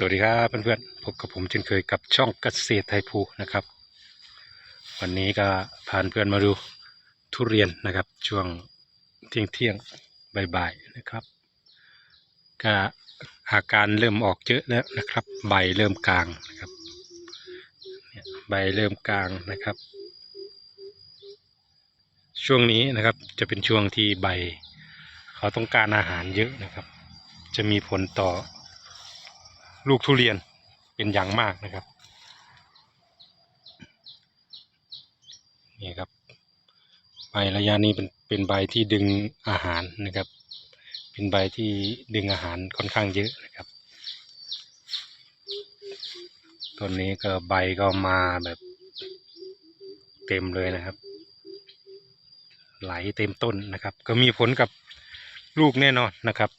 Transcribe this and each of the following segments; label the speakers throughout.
Speaker 1: สวัสดีครับเพื่อนๆพบกับผมเช่นเคยกับช่องเกษตรไทยภูนะครับ วันนี้ก็พาเพื่อนมาดูทุเรียนนะครับ ช่วงเที่ยงเที่ยงบ่ายๆนะครับก็อาการเริ่มออกเยอะแล้วนะครับ ใบเริ่มกลางนะครับใบเริ่มกลางนะครับ ช่วงนี้นะครับจะเป็นช่วงที่ใบ เขาต้องการอาหารเยอะนะครับ จะมีผลต่อ ลูกทุเรียนเป็นอย่างมากนะครับ นี่ครับใบระยะนี้เป็นเป็นใบที่ดึงอาหารนะครับ เป็นใบที่ดึงอาหารค่อนข้างเยอะนะครับต้นนี้ก็ใบก็มาแบบเต็มเลยนะครับ ไหลเต็มต้นนะครับ ก็มีผลกับลูกแน่นอนนะครับ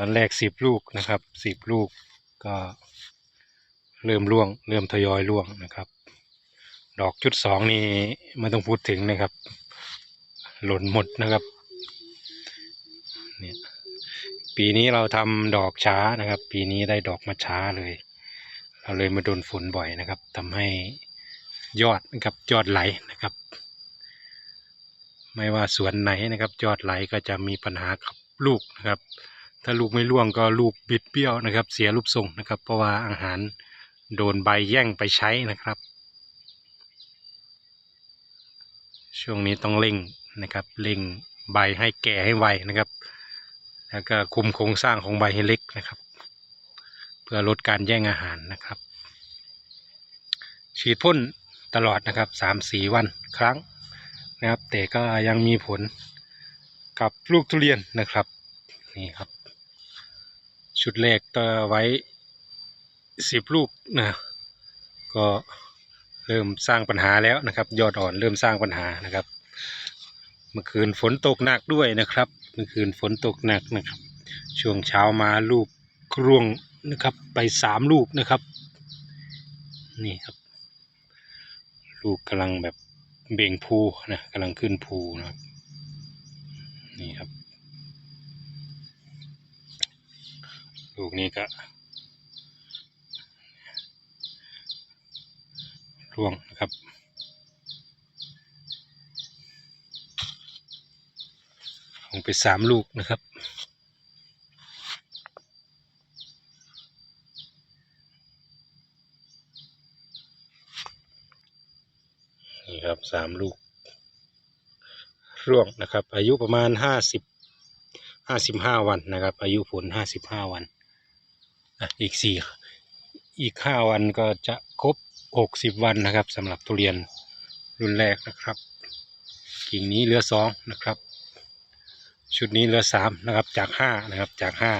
Speaker 1: ตอนแรกสิบลูกนะครับสิบลูกก็เริ่มร่วง เริ่มทยอยร่วงนะครับ ดอกชุดสองนี่ไม่ต้องพูดถึงนะครับ หล่นหมดนะครับเนี่ยปีนี้เราทำดอกช้านะครับ ปีนี้ได้ดอกมาช้าเลย เราเลยมาโดนฝนบ่อยนะครับทำให้ยอดนะครับยอดไหลนะครับ ไม่ว่าสวนไหนนะครับ ยอดไหลก็จะมีปัญหากับลูกนะครับ ถ้าลูกไม่ร่วงก็ลูกบิดเบี้ยวนะครับ เสียรูปทรงนะครับ เพราะว่าอาหารโดนใบแย่งไปใช้นะครับ ช่วงนี้ต้องเร่งนะครับเร่งใบให้แก่ให้ไวนะครับ แล้วก็คุมโครงสร้างของใบให้เล็กนะครับ เพื่อลดการแย่งอาหารนะครับ ฉีดพ่นตลอดนะครับสามสี่วันครั้งนะครับ แต่ก็ยังมีผลกับลูกทุเรียนนะครับ นี่ครับ ชุดแรกต่อไว้สิบลูกนะ ก็เริ่มสร้างปัญหาแล้วนะครับ ยอดอ่อนเริ่มสร้างปัญหานะครับ เมื่อคืนฝนตกหนักด้วยนะครับ เมื่อคืนฝนตกหนักนะครับ ช่วงเช้ามาลูกร่วงนะครับ ไปสามลูกนะครับ นี่ครับ ลูกกำลังแบบเบ่งพูนะกำลังขึ้นพูนะครับ นี่ครับ ลูกนี้ก็ร่วงนะครับลงไปสามลูกนะครับนี่ครับสามลูก ร่วงนะครับ อายุประมาณห้าสิบห้าสิบห้าวันนะครับ อายุผลห้าสิบห้าวัน อีกสี่อีกห้าวันก็จะครบหกสิบวันนะครับสำหรับทุเรียนรุ่นแรกนะครับ กิ่งนี้เหลือสองนะครับ ชุดนี้เหลือสามนะครับจากห้านะครับจากห้า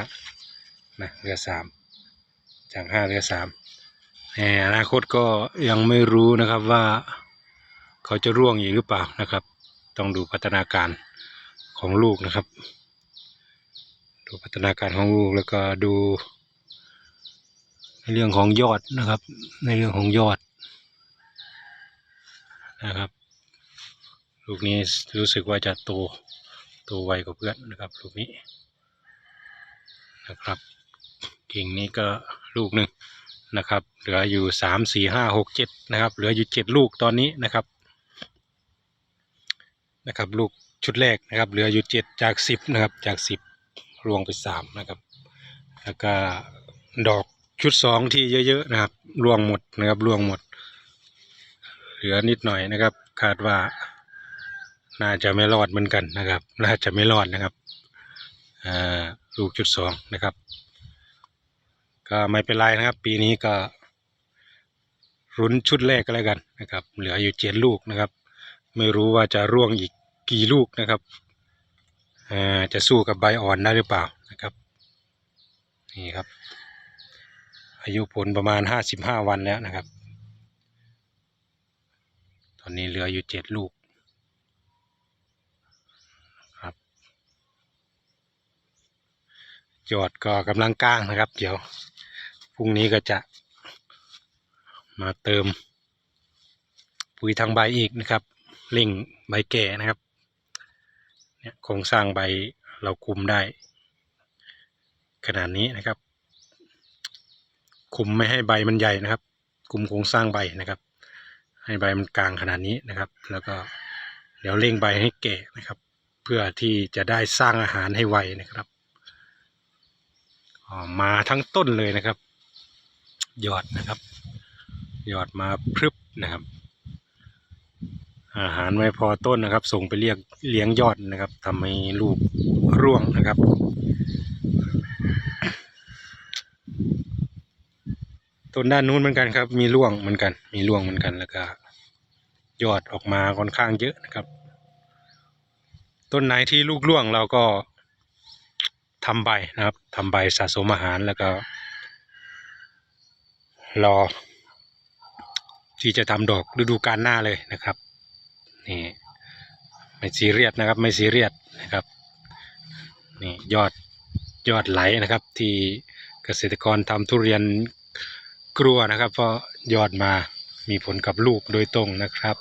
Speaker 1: นะเหลือสามจากห้าเหลือสามในอนาคตก็ยังไม่รู้นะครับว่าเขาจะร่วงอีกหรือเปล่านะครับ ต้องดูพัฒนาการของลูกนะครับ ดูพัฒนาการของลูกแล้วก็ดู เรื่องของยอดนะครับ ในเรื่องของยอดนะครับลูกนี้รู้สึกว่าจะโตโตไวกว่าเพื่อนนะครับลูกนี้นะครับกิ่งนี้ก็ลูกหนึ่งนะครับ เหลืออยู่สามสี่ห้าหกเจ็ดนะครับ เหลืออยู่เจ็ดลูกตอนนี้นะครับนะครับ ลูกชุดแรกนะครับ เหลืออยู่เจ็ดจากสิบนะครับจากสิบรวงไปสามนะครับ แล้วก็ดอก ชุดสองที่เยอะๆนะครับรวงหมดนะครับรวงหมด เหลือนิดหน่อยนะครับ คาดว่า น่าจะไม่รอดเหมือนกันนะครับ น่าจะไม่รอดนะครับลูกจุดสองนะครับ ก็ไม่เป็นไรนะครับ ปีนี้ก็รุนชุดแรกก็แล้วกันนะครับ เหลืออยู่เจ็ดลูกนะครับ ไม่รู้ว่าจะร่วงอีกกี่ลูกนะครับจะสู้กับใบอ่อนได้หรือเปล่านะครับ นี่ครับ อายุผลประมาณห้าสิบห้าวันแล้วนะครับ ตอนนี้เหลืออยู่เจ็ดลูกครับยอดก็กำลังก้างนะครับ เดี๋ยวพรุ่งนี้ก็จะมาเติม ปุ๋ยทางใบอีกนะครับเร่งใบแก่นะครับเนี่ยโครงสร้างใบเราคุมได้ ขนาดนี้นะครับ คุมไม่ให้ใบมันใหญ่นะครับ คุมโครงสร้างใบนะครับ ให้ใบมันกลางขนาดนี้นะครับ แล้วก็เดี๋ยวเร่งใบให้แก่นะครับ เพื่อที่จะได้สร้างอาหารให้ไวนะครับออมาทั้งต้นเลยนะครับ ยอดนะครับ ยอดมาพรึบนะครับ อาหารไม่พอต้นนะครับ ส่งไปเรียกเลี้ยงยอดนะครับทำให้ลูกร่วงนะครับ ต้นด้านนู้นเหมือนกันครับ มีร่วงเหมือนกัน มีร่วงเหมือนกันแล้วก็ยอดออกมาค่อนข้างเยอะนะครับ ต้นไหนที่ลูกร่วงเราก็ทำใบนะครับทำใบสะสมอาหารแล้วก็ รอ ที่จะทำดอกฤดูกาลหน้าเลยนะครับนี่ไม่ซีเรียสนะครับ ไม่ซีเรียสนะครับนี่ยอดยอดไหลนะครับ ที่เกษตรกรทำทุเรียน กลัวนะครับ เพราะยอดมามีผลกับลูกโดยตรงนะครับ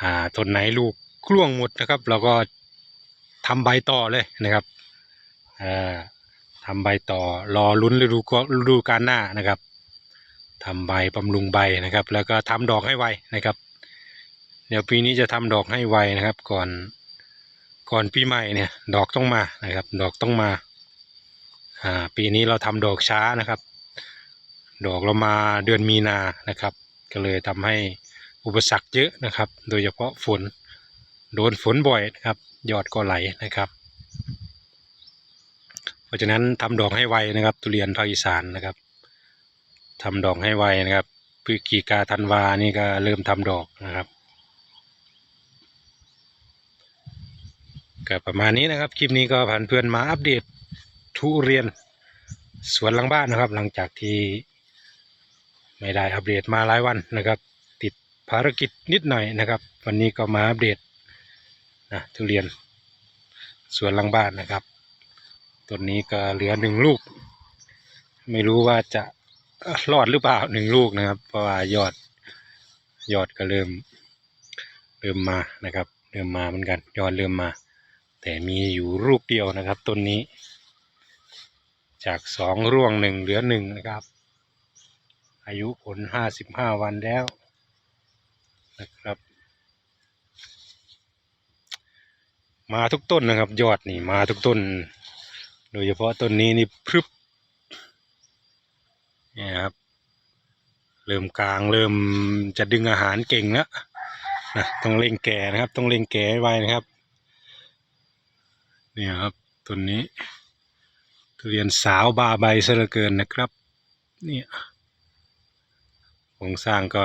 Speaker 1: อ่าต้นไหนลูกกล้วงหมดนะครับ เราก็ทำใบต่อเลยนะครับอ่าทำใบต่อรอลุ้นฤดูกาลฤดูกาลหน้านะครับทำใบบำรุงใบนะครับ แล้วก็ทำดอกให้ไวนะครับ เดี๋ยวปีนี้จะทำดอกให้ไวนะครับ ก่อนก่อนปีใหม่เนี่ย ดอกต้องมานะครับ ดอกต้องมาอ่าปีนี้เราทำดอกช้านะครับ ดอกเรามาเดือนมีนานะครับ ก็เลยทำให้อุปสรรคเยอะนะครับ โดยเฉพาะฝนโดนฝนบ่อยนะครับ ยอดก็ไหลนะครับ เพราะฉะนั้นทำดอกให้ไวนะครับ ทุเรียนภาคอีสานนะครับทำดอกให้ไวนะครับพฤศจิกาธันวานี่ก็เริ่มทำดอกนะครับก็ประมาณนี้นะครับ คลิปนี้ก็ผ่านเพื่อนมาอัปเดตทุเรียนสวนหลังบ้านนะครับ หลังจากที่ ไม่ได้อัปเดตมาหลายวันนะครับ ติดภารกิจนิดหน่อยนะครับ วันนี้ก็มาอัปเดตนะทุเรียนสวนหลังบ้านนะครับต้นนี้ก็เหลือหนึ่งลูก ไม่รู้ว่าจะรอดหรือเปล่าหนึ่งลูกนะครับ เพราะว่ายอดยอดก็เริ่มเริ่มมานะครับ เริ่มมาเหมือนกัน ยอดเริ่มมา แต่มีอยู่ลูกเดียวนะครับต้นนี้ จากสองร่วงหนึ่งเหลือหนึ่งนะครับ อายุผลห้าสิบห้าวันแล้วนะครับ มาทุกต้นนะครับ ยอดนี่มาทุกต้น โดยเฉพาะต้นนี้นี่พรึบเนี่ยครับ เริ่มกลางเริ่มจะดึงอาหารเก่งแล้วนะต้องเร่งแก่นะครับ ต้องเร่งแก่ให้ไวนะครับนี่ครับต้นนี้ทุเรียนสาวบาใบซะเหลือเกินนะครับ เนี่ย โครงสร้างก็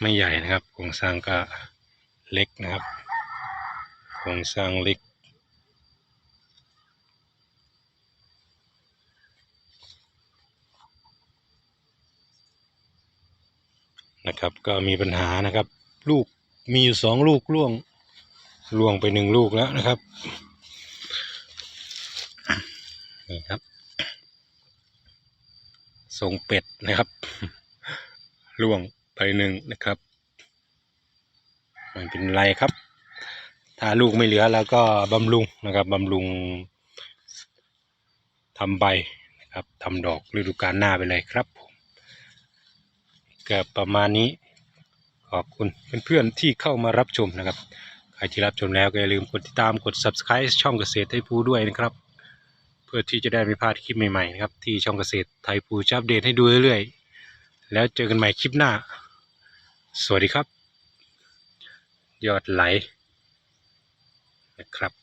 Speaker 1: ไม่ใหญ่นะครับ โครงสร้างก็เล็กนะครับ โครงสร้างเล็ก นะครับ ก็มีปัญหานะครับ ลูกมีอยู่สองลูกล่วงล่วงไปหนึ่งลูกแล้วนะครับ นี่ครับทรงเป็ดนะครับ ล่วงไปหนึ่งนะครับไม่เป็นไรครับ ถ้าลูกไม่เหลือแล้วก็บำรุงนะครับบำรุงทำใบนะครับทำดอกฤดูกาลหน้าไปเลยครับผมก็ประมาณนี้ขอบคุณเพื่อนๆที่เข้ามารับชมนะครับ ใครที่รับชมแล้วก็อย่าลืมกดติดตามกด subscribe ช่องเกษตรไทยภูด้วยนะครับ เพื่อที่จะได้ไม่พลาดคลิปใหม่ๆนะครับที่ช่องเกษตรไทยภูจะอัปเดตให้ดูเรื่อยๆ แล้วเจอกันใหม่คลิปหน้า สวัสดีครับ ยอดไหลนะครับ